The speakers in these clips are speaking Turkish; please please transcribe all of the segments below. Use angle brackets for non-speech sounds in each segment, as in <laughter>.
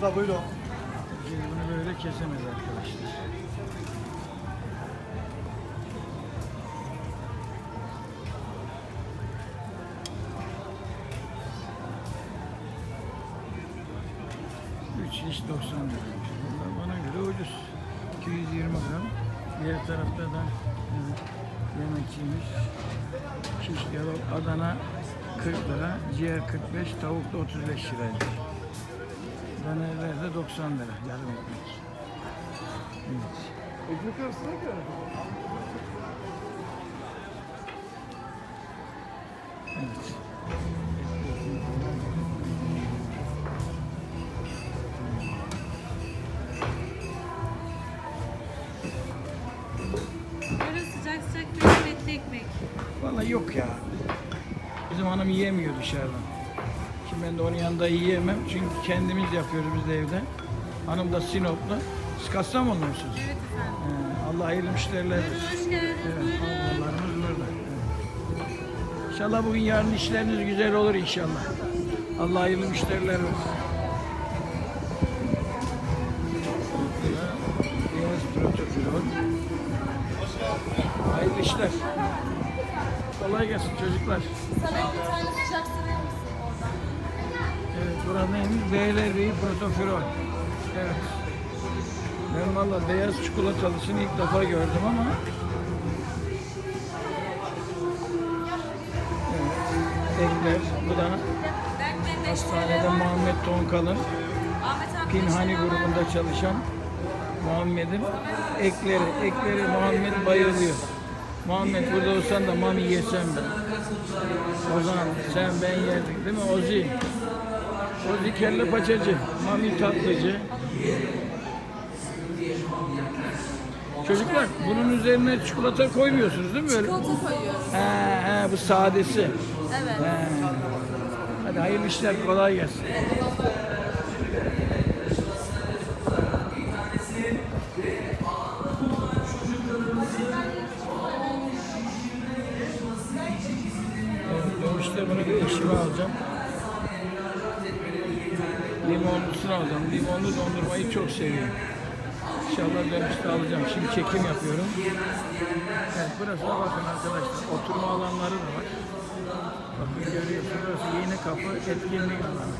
Kebabı da buyurun. Bunu böyle kesemez arkadaşlar. Üç iş 90 liraymış. Vallahi bana göre ucuz. 220 gram. Diğer tarafta da yemekçiymiş. Şiş kebap Adana 40 lira, ciğer 45, tavuk da 35 liraymış. Dönerler de 90 lira yarım ekmek. Evet. Ekmek arasına göre. Evet. Böyle sıcak sıcak bir etli ekmek. Vallahi yok ya. Bizim hanım yiyemiyor dışarıdan. Ben de onun yanında yiyemem. Çünkü kendimiz yapıyoruz biz de evde. Hanım da Sinoplu. Siz Kastamonlu musunuz? Evet efendim. Ee, Allah hayırlı müşteriler versin. Hoş geldiniz. Evet. Allah'ımız burada. Evet. İnşallah bugün yarın işleriniz güzel olur inşallah. Allah hayırlı müşteriler versin. Hayırlı işler. Kolay gelsin çocuklar. Sana bir tane sıcak oradan? Evet, burada neymiş? Beylerbeyi protofirol. Evet. Ben valla beyaz çikolatalısını ilk defa gördüm ama Evet. Ekler. Bu da hastanede. Muhammed Tonkal'ın Pinhani grubunda çalışan Muhammed'in ekleri. Ekleri Muhammed bayılıyor. Muhammed burada olsan da mami yesem ben. Ozan sen ben yerdik değil mi Ozi? Ozi kelle paçacı, mami tatlıcı. Çocuklar bunun üzerine çikolata koymuyorsunuz değil mi böyle? Çikolata koyuyoruz. He he bu sadesi. Evet. He. Hadi hayırlı işler kolay gelsin. Limonlusunu alacağım. Limonlu dondurmayı çok seviyorum. İnşallah dönüşte alacağım. Şimdi çekim yapıyorum. Evet, burası da bakın arkadaşlar. Oturma alanları da var. Bakın görüyorsunuz burası yeni kapı etkinlik alanı.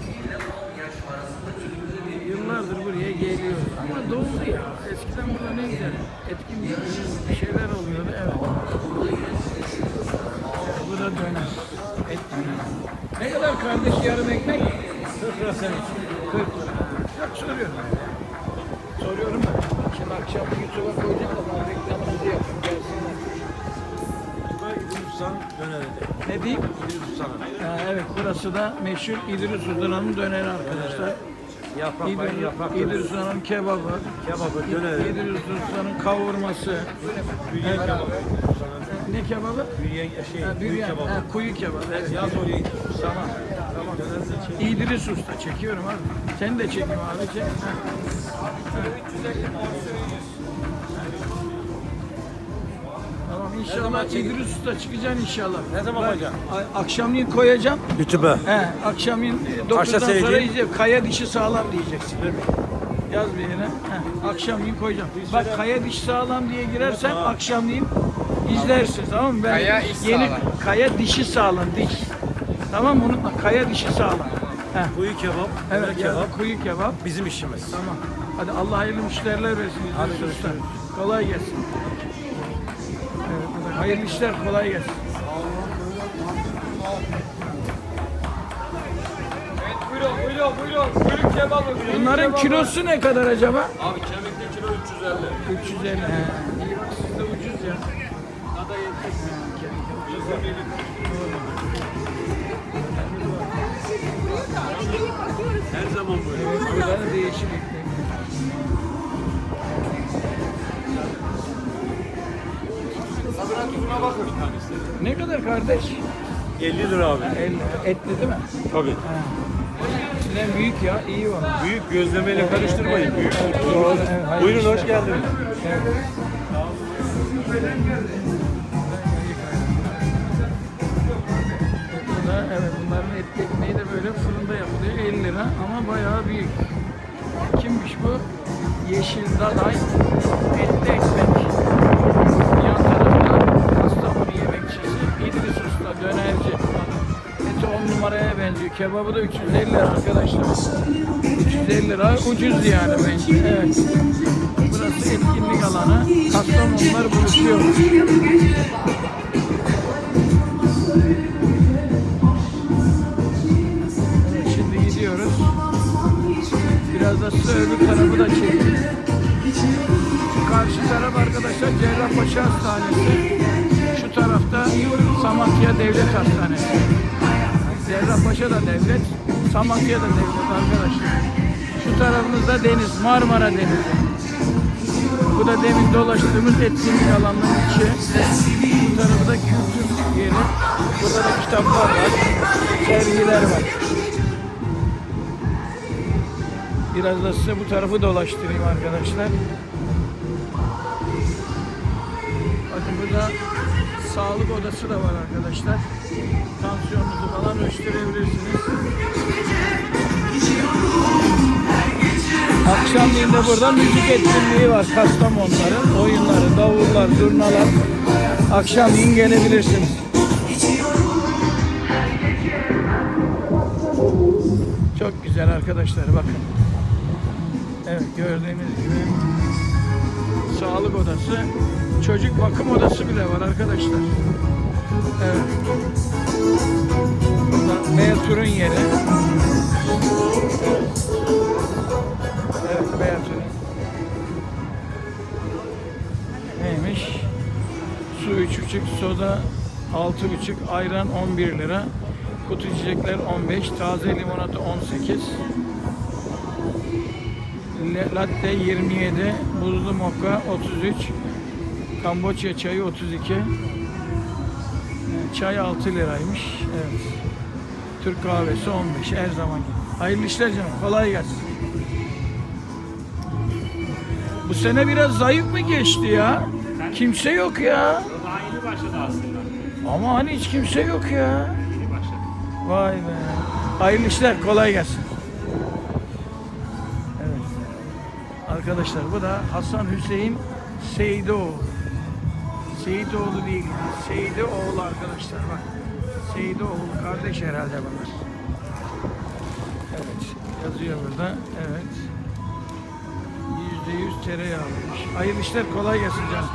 Yıllardır buraya geliyoruz. Ama doldu ya. Eskiden burada ne güzel etkinlik bir şeyler oluyordu. Evet. Bu da döner. Et. Ne kadar kardeş yarım ekmek? 40 lira. 40 lira. Yok soruyorum. Soruyorum da. Şimdi akşam YouTube'a koyacağım da ben reklamımızı yapayım. Gelsinler. İdris Usta'nın döneri. Ne diyeyim? İdris evet burası da meşhur İdris Usta'nın döneri arkadaşlar. Yaprak İdris, yaprak İdris döneri. Usta'nın kebabı. Kebabı, döneri. İdris Usta'nın kavurması. Büryen kebabı. Ne kebabı? Büryen şey, Ha, kuyu kebabı. Ha, kuyu kebabı. Evet. Yaz oraya. Tamam. İdris Usta çekiyorum abi. Sen de çekeyim abi. Çek. Tamam inşallah İdris Usta çıkacaksın inşallah. Ne zaman koyacaksın? a- Akşamleyin koyacağım. YouTube'a. He, akşamleyin e, 9'dan sonra izleyeceğim. Kaya dişi sağlam diyeceksin. Yaz bir yere. He, akşamleyin koyacağım. Bak kaya dişi sağlam diye girersen akşamleyin izlersin tamam mı? Ben Kaya iş yeni sağlam. kaya dişi sağlam diş. Tamam mı? Unutma kaya dişi sağlam. He. Kuyu kebap, Evet ya, kebap kuyu kebap. bizim işimiz. Tamam. Hadi Allah hayırlı müşteriler versin. Hadi görüşürüz. Kolay gelsin. Evet, hayırlı işler kolay gelsin. Evet buyurun buyurun buyurun. Buyurun kebabı. buyurun Bunların kebabı. kilosu ne kadar acaba? Abi kemikli kilo 350. 350. He. İyi bak sizde ucuz ya. Her zaman böyle. Evet, burada da değişik ekmek. Sabıra tuzuna bakın bir tanesi. Ne kadar kardeş? 50 lira abi. El, etli değil mi? Tabii. Sizden büyük ya, iyi var. Büyük gözlemeyle karıştırmayın. Büyük. Evet, Buyurun hoş geldiniz. Evet. Yeşil Daday etli ekmek. Yan tarafta Kastamonu yemekçisi İdris Usta dönerci. Eti 10 numaraya benziyor. Kebabı da 350 lira arkadaşlar. 350 lira ucuz yani bence. Evet. Burası etkinlik alanı. Kastamonular gidiyoruz. Biraz da size Hastanesi. Cerrahpaşa da devlet, Samatya da devlet arkadaşlar. Şu tarafımızda deniz, Marmara Denizi. Bu da demin dolaştığımız etkinlik alanının içi. Bu tarafı da kültür yeri. Burada da kitaplar var, sergiler var. Biraz da size bu tarafı dolaştırayım arkadaşlar. Bakın burada sağlık odası da var arkadaşlar. Tansiyonunuzu falan ölçtürebilirsiniz. Akşamleyin de burada müzik etkinliği var. Kastamonların oyunları, davullar, zurnalar. Akşamleyin gelebilirsiniz. Çok güzel arkadaşlar bakın. Evet gördüğünüz gibi sağlık odası, çocuk bakım odası bile var arkadaşlar. Evet. Burada yeri. Evet Beyatur'un. Neymiş? Su 3,5, soda 6,5, ayran 11 lira. Kutu içecekler 15, taze limonata 18. Le- Latte 27, buzlu moka 33, Kamboçya çayı 32, e, çay 6 liraymış. Evet. Türk kahvesi 15 her zaman gibi. Hayırlı işler canım. Kolay gelsin. Bu sene biraz zayıf mı geçti ya? Kimse yok ya. Aynı başladı aslında. Ama hani hiç kimse yok ya. Yeni başladı. Vay be. Hayırlı işler, kolay gelsin. Evet. Arkadaşlar bu da Hasan Hüseyin Seyidoğlu. Seyidoğlu değil, Seyidoğlu arkadaşlar bak. Seyidoğlu kardeş herhalde bunlar. Evet, yazıyor burada. Evet. Yüzde yüz tereyağlıymış. Hayırlı işler, kolay gelsin canım.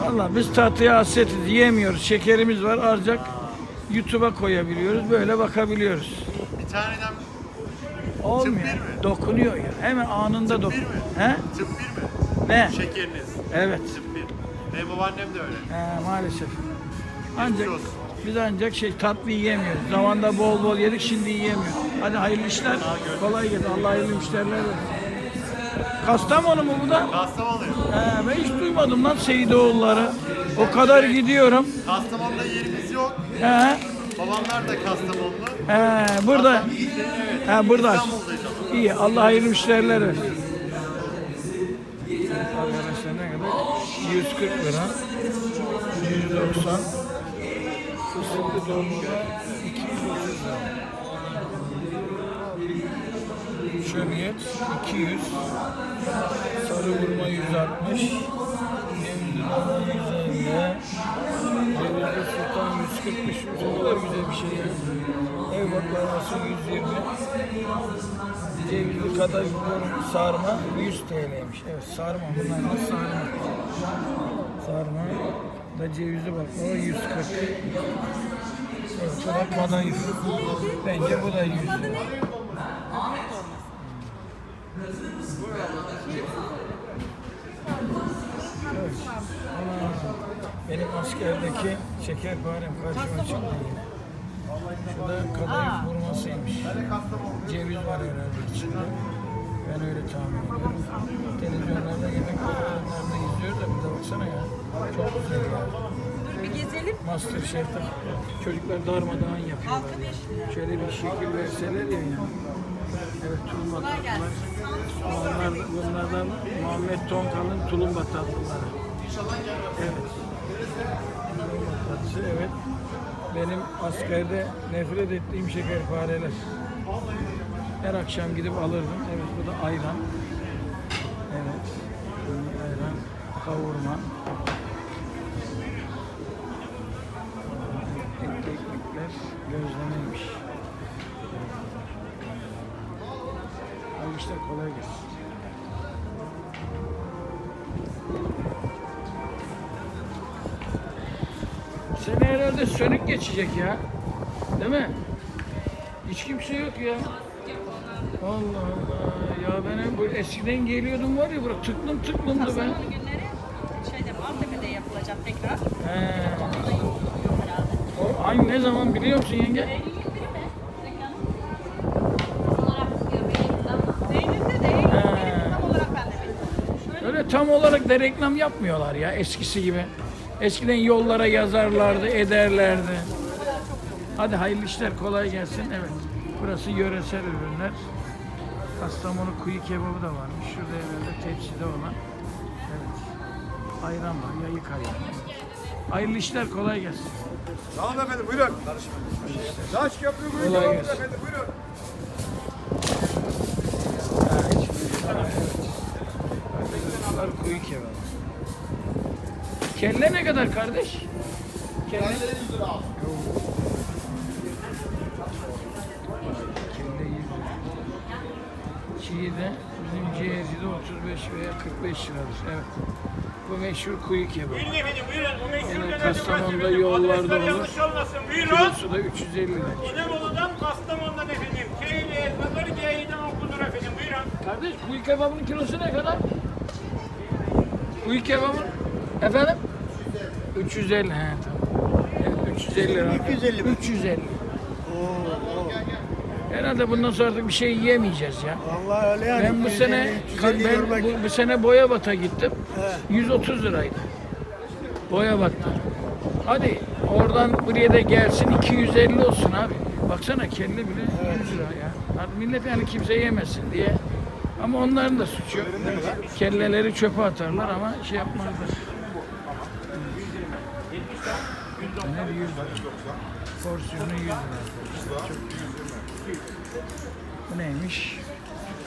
Valla biz tatlıya hasretiz, yiyemiyoruz. Şekerimiz var ancak YouTube'a koyabiliyoruz. Böyle bakabiliyoruz. Bir taneden Olmuyor. Dokunuyor ya. Hemen anında dok. bir mi? He? tıp bir mi? Ne? Şekeriniz. Evet. Tıp bir. Benim babaannem de öyle. He, maalesef. Ancak olsun. biz ancak şey tatlı yiyemiyoruz. Zamanda bol bol yedik şimdi yiyemiyoruz. Hadi hayırlı işler. Kolay gelsin. Allah hayırlı müşteriler versin. Kastamonu mu bu da? Kastamonu'yu. He, ben hiç duymadım lan Seyidoğulları. O kadar gidiyorum. Kastamonu'da yerimiz yok. He. Babamlar da Kastamonlu. He, burada. Evet. He, burada. İyi. Allah hayırlı müşteriler versin. 240 lira. 190. Fıstıklı dolma 230 lira. Şömiyet 200. Sarı vurma 160. Nemli Sultan 145 lira şey ya. Ev baklavası 120. Cevizli kadayıf sarma 100 TL'ymiş. Evet sarma bunlar da sarma. Sarma da cevizli baklava 140. Evet bu da kadayıf. Bence bu da 100 lira. Evet. Benim askerdeki şekerparem karşıma çıktı. Şurada kadayıf vurmasıymış. Ceviz var herhalde içinde. Ben öyle tahmin ediyorum. Televizyonlarda yemek programlarında izliyoruz da bir de baksana ya. Çok güzel ya. Dur bir gezelim. Master Chef'te çocuklar darmadağın yapıyorlar. ya. Şöyle bir şekil verseler ya. ya. Evet tulumba tatlılar. Bunlar, bunlardan Muhammed Tonkal'ın tulumba tatlıları. Evet. Tatlısı evet. Benim askerde nefret ettiğim şekerpareler. Her akşam gidip alırdım. Evet bu da ayran. Evet. Ayran, kavurma. Etli ekmekler, gözlemeymiş. Al kolay gelsin. Herhalde sönük geçecek ya. Değil mi? Hiç kimse yok ya. Allah Allah. Ya ben hep bu eskiden geliyordum var ya bırak tıklım tıklımdı ben. Kastamonu günleri şeyde Maltepe'de yapılacak tekrar. He. O ay ne zaman biliyor musun yenge? De Eylül tam olarak ben de bilmiyorum. Öyle tam olarak da reklam yapmıyorlar ya eskisi gibi. Eskiden yollara yazarlardı, ederlerdi. Hadi hayırlı işler, kolay gelsin. Evet, burası yöresel ürünler. Kastamonu kuyu kebabı da varmış. Şurada herhalde tepside olan. Evet. Ayran var, yayık ayran. Hayırlı işler, kolay gelsin. Tamam efendim buyurun. Taş köprü buyurun. Kolay Tamam gelsin. efendim buyurun. Evet. Bunlar kuyu kebabı. Kelle ne kadar kardeş? Kelle. Kelle 100 lira. Çiğ de bizim ciğercide 35 veya 45 liradır. Evet. Bu meşhur kuyu kebabı. Buyurun efendim buyurun. Bu meşhur Yani dönerci Kastamonu'da burası yollarda Adresler olur. yanlış olmasın. Buyurun. Kilosu da 350 lira. İnebolu'dan Kastamonu'dan efendim. Keyli, Ezbakır, Geyli'den okunur efendim. Buyurun. Kardeş kuyu kebabının kilosu ne kadar? Kuyu kebabı efendim? 350 he tamam. Evet, 350 lira. 250 mi? 350. Herhalde bundan sonra artık bir şey yiyemeyeceğiz ya. Vallahi öyle yani. Ben bu sene ben bu, bu sene Boyabat'a gittim. 130 liraydı. Boyabat'ta. Hadi oradan buraya da gelsin 250 olsun abi. Baksana kelle bile 100 lira ya. Hadi millet yani kimse yemesin diye. Ama onların da suçu yok. Kelleleri çöpe atarlar ama şey yapmazlar. Ne 100 lira. Porsiyonu 100 lira. Çok. Bu neymiş?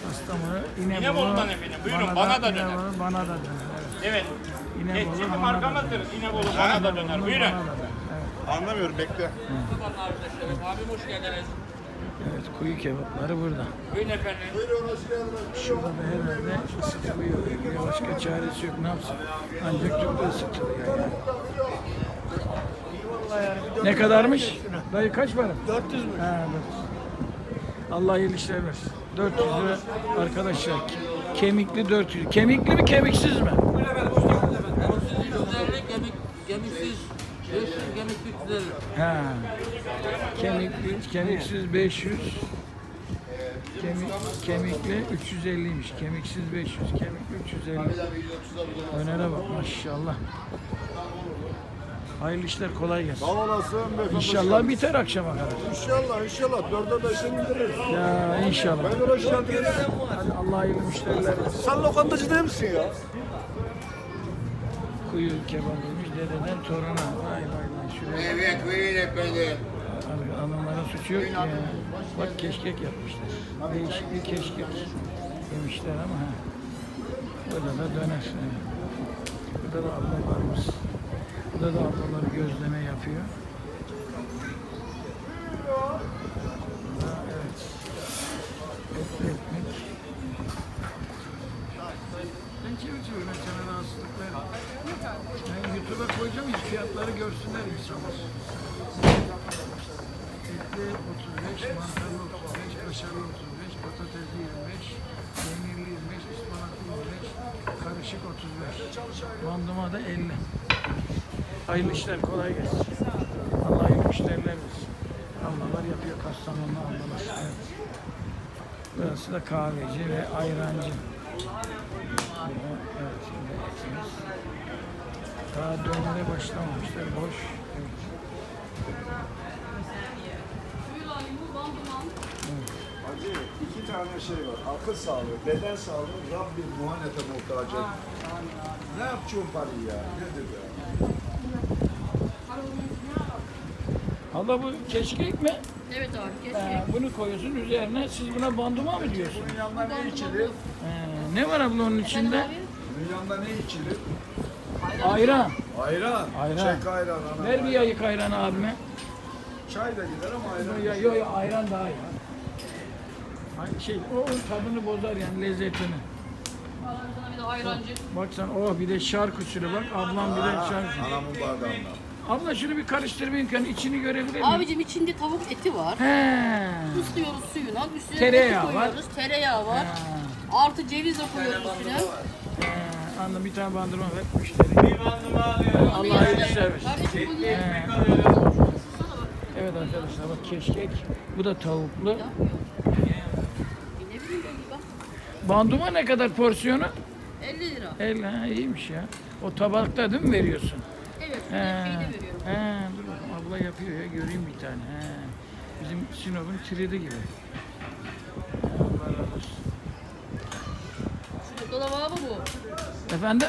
Kastamonu, İnebolu, İnebolu'dan efendim. Buyurun, bana da döner. İnebolu, bana da döner. Evet. Evet. İnebolu, Etçi bana da markamızdır. döner. İnebolu bana da döner. Buyurun. bana da döner. Evet. Anlamıyorum bekle. evet, kuyu kebapları burada. Buyurun efendim. Şurada da herhalde ısıtılıyor. Başka çaresi yok. Ne yapsın? Ancak tüple ısıtılıyor yani. Ne kadarmış? Dayı kaç para? 400 mü? Ha, 400. Allah hayırlı işler versin. 400 lira arkadaşlar. Kemikli 400. Kemikli mi kemiksiz mi? Kemik, kemiksiz 500 kemikli 350. Ha. Kemikli, kemiksiz 500. Kemik, kemikli 350'ymiş. Kemiksiz 500, kemikli 350. Önere bak maşallah. Hayırlı işler kolay gelsin. Sağ olasın beyefendi. İnşallah biter akşama kadar. İnşallah inşallah. Dörde beşe indiririz. Ya inşallah. Ben hoş geldiniz. Hadi Allah hayırlı müşteriler. Sen lokantacı değil misin ya? Kuyu kebabıymış dededen toruna. Vay vay vay. Şuraya Evet buyurun efendim. Abi anamlara suçu yok ya. Bak keşkek yapmışlar. Değişik bir keşkek yemişler ama ha. Burada da döner. Burada da abla varmış. Burada da ablalar gözleme yapıyor. Burada evet. Etli ekmek. Ben çevir çevir ben sana rahatsızlık vermem. Ben YouTube'a koyacağım hiç fiyatları görsünler insanlar. Etli 35, mantarlı 35, kaşarlı 35, patatesli 25, peynirli 25, ıspanaklı 25, karışık 35. Banduma da 50. Hayırlı işler, kolay gelsin. Allah hayırlı müşteriler versin. Ablalar yapıyor, Kastamonlu ablalar. Evet. Burası da kahveci ve ayrancı. Evet, şimdi etimiz. Daha dönere başlamamışlar, boş. Evet. Hacı iki tane şey var. Akıl sağlığı, beden sağlığı, Rabbim muhanete muhtacı. Ne yapacağım parayı ya? Nedir ya? Allah bu keşkek mi? Evet abi keşke. Ee, bunu koyuyorsun üzerine. Siz buna banduma mı diyorsun? Bunun yanında ne içilir? Ee, ne var abla onun içinde? Bunun yanında ne içilir? Ayran. Ayran. Ayran. Çek ayran. Ana. Ver bir yayık ayran abime. Çay da gider ama ayran. Yok yok yo, ayran daha iyi. Ay, Şey, o tadını bozar yani lezzetini. Sana bir de ayrancı. Bak sen oh bir de şark usulü bak ablam bir de şark usulü. Anamın bardağından. Abla şunu bir karıştır bir imkanı içini görebilir miyim? Abicim içinde tavuk eti var. He. Islıyoruz suyuna. Üstüne Tereyağı eti var. koyuyoruz. Tereyağı var. Artı ceviz de koyuyoruz üstüne. He, Anladım bir tane bandırma ver müşteri. Bir bandıma alıyorum. Allah hayırlı. Kardeşim? He. alıyorum. Evet arkadaşlar bak keşkek. Bu da tavuklu. Ne bileyim ben bak. Banduma ne kadar porsiyonu? 50 lira. 50 ha iyiymiş ya. O tabakta değil mi veriyorsun? He. He, dur abla yapıyor ya göreyim bir tane. He. Bizim Sinop'un tridi gibi. Allah razı olsun. Sinop'ta da var mı bu? Efendim?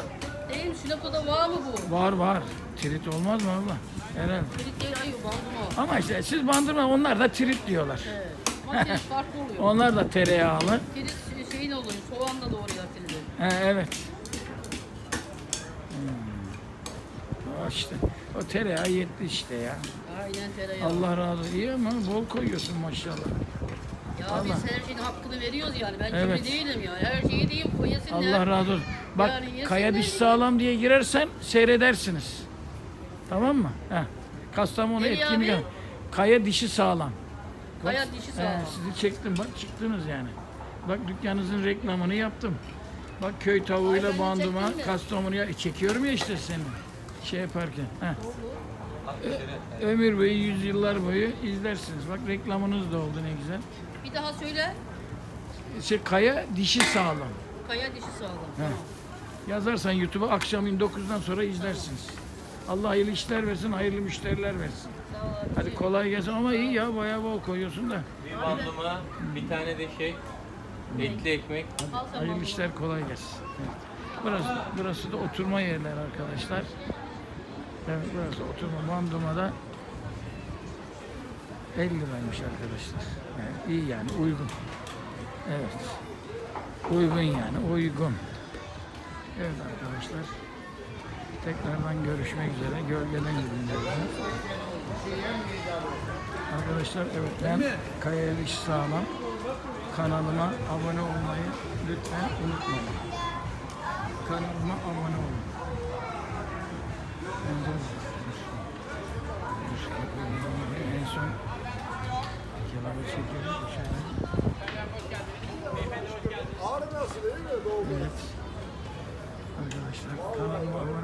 Değil mi? Sinop'ta da var mı bu? Var var. Trit olmaz mı abla? Herhalde. Çelik değil ayı banduma. Ama işte siz bandırma onlar da trit diyorlar. Evet. Ama <laughs> farklı oluyor. Onlar da tereyağlı. Çelik şeyin oluyor. Soğanla doğruyor çeliği. He, evet. Hmm. O işte. O tereyağı yetti işte ya. Aynen tereyağı. Allah razı olsun. İyi ama bol koyuyorsun maşallah. Ya Allah. biz her şeyin hakkını veriyoruz yani. Ben Evet. kimi değilim ya. Her şeyi diyeyim koyasınlar. Allah razı olsun. Bak Yani kaya diş sağlam diye girersen seyredersiniz. Tamam mı? Heh. Kastamonu etkinlik. abi? Kaya dişi sağlam. Kaya dişi He, sağlam. sizi çektim bak çıktınız yani. Bak dükkanınızın reklamını yaptım. Bak köy tavuğuyla banduma. Kastamonu'ya e, çekiyorum ya işte seni. Şey yaparken. Heh. Ö- ömür boyu, yüzyıllar boyu izlersiniz. Bak reklamınız da oldu ne güzel. Bir daha söyle. Şey, kaya dişi sağlam. Kaya dişi sağlam. He. Yazarsan YouTube'a akşamın 9'dan sonra izlersiniz. Allah hayırlı işler versin, hayırlı müşteriler versin. Sağ ol abi. Hadi kolay gelsin ama iyi ya bayağı bol koyuyorsun da. Bir bandıma, bir tane de şey, etli ekmek. Al sen Hayırlı banduma. işler kolay gelsin. Evet. Burası, burası da oturma yerler arkadaşlar. Evet burası oturma bandumada 50 liraymış arkadaşlar. Yani iyi yani uygun. Evet. Uygun yani uygun. Evet arkadaşlar. Tekrardan görüşmek üzere. Gölgeden gidin Arkadaşlar evet ben Kaya Eriş Sağlam kanalıma abone olmayı lütfen unutmayın. Kanalıma abone olun. En son kenara mi? Doğru. Evet. Arkadaşlar kanalıma abone